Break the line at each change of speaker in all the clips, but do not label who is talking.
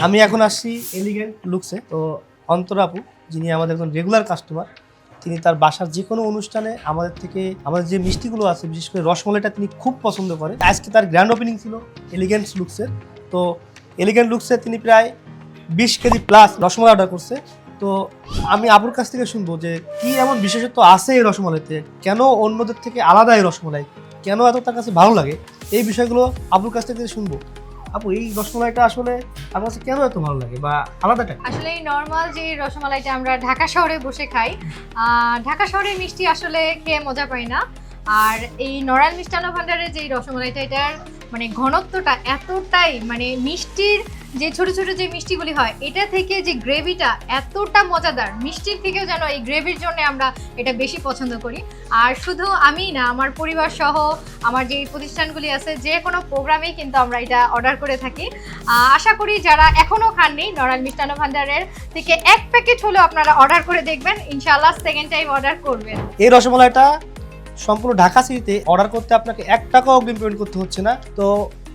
আমি এখন আসছি এলিগেন্ট লুকসে তো অন্তর আপু, যিনি আমাদের একজন রেগুলার কাস্টমার তিনি তার বাসার যে কোনো অনুষ্ঠানে আমাদের থেকে, আমাদের যে মিষ্টিগুলো আছে, বিশেষ করে রসমলাইটা তিনি খুব পছন্দ করেন। আজকে তার গ্র্যান্ড ওপেনিং ছিল এলিগেন্ট লুকসের তো এলিগেন্ট লুকসে তিনি প্রায় বিশ কেজি প্লাস রসমলাই অর্ডার করছে। তো আমি আপুর কাছ থেকে শুনব যে কি এমন বিশেষত্ব আছে এই রসমালাইতে? কেন অন্যদের থেকে আলাদা এই রসমালাই? কেন এত তার কাছে ভালো লাগে? এই বিষয়গুলো আপুর কাছ থেকে শুনব। আপু, এই রসমালাইটা আসলে আপনার কাছে কেন এত ভালো লাগে? বা আলাদাটা
আসলে এই নর্মাল যে রসমালাইটা আমরা ঢাকা শহরে বসে খাই ঢাকা শহরের মিষ্টি আসলে খেয়ে মজা পাই না। আর এই নড়াইল মিষ্টান্ন ভান্ডারের যে রসমালাইটা, এটার মানে ঘনত্বটা এতটাই মানে মিষ্টির যে ছোট ছোট যে মিষ্টিগুলি হয়, এটা থেকে যে গ্রেভিটা এতটা মজাদার, মিষ্টির থেকেও যেন এই গ্রেভির জন্য আমরা এটা বেশি পছন্দ করি। আর শুধু আমি না, আমার পরিবার সহ আমার যে প্রতিষ্ঠানগুলি আছে, যে কোনো প্রোগ্রামেই কিন্তু আমরা এটা অর্ডার করে থাকি। আশা করি যারা এখনও খাননি নড়াইল মিষ্টান্ন ভান্ডারের থেকে এক প্যাকেট হলেও আপনারা অর্ডার করে দেখবেন। ইনশাআল্লাহ সেকেন্ড টাইম অর্ডার করবেন।
এই রসমালাইটা সম্পূর্ণ ঢাকা সিটিতে অর্ডার করতে আপনাকে এক টাকাও অগ্রিম পেমেন্ট করতে হচ্ছে না। তো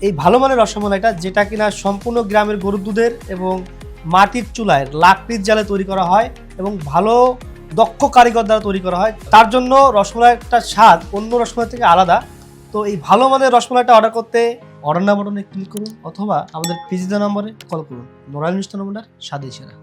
এই ভালো মানের রসমালাইটা যেটা কিনা সম্পূর্ণ গ্রামের গরুর দুধের এবং মাটির চুলায় লাকড়ির জালে তৈরি করা হয় এবং ভালো দক্ষ কারিগর দ্বারা তৈরি করা হয়। তার জন্য রসমালাইটার স্বাদ অন্য রসমালাই থেকে আলাদা। তো এই ভালো মানের রসমলাইটা অর্ডার করতে অর্ডার নাম্বার ক্লিক করুন অথবা আমাদের পিজিদা নম্বরে কল করুন। নোরাল মিষ্টান নম্বর স্বাদে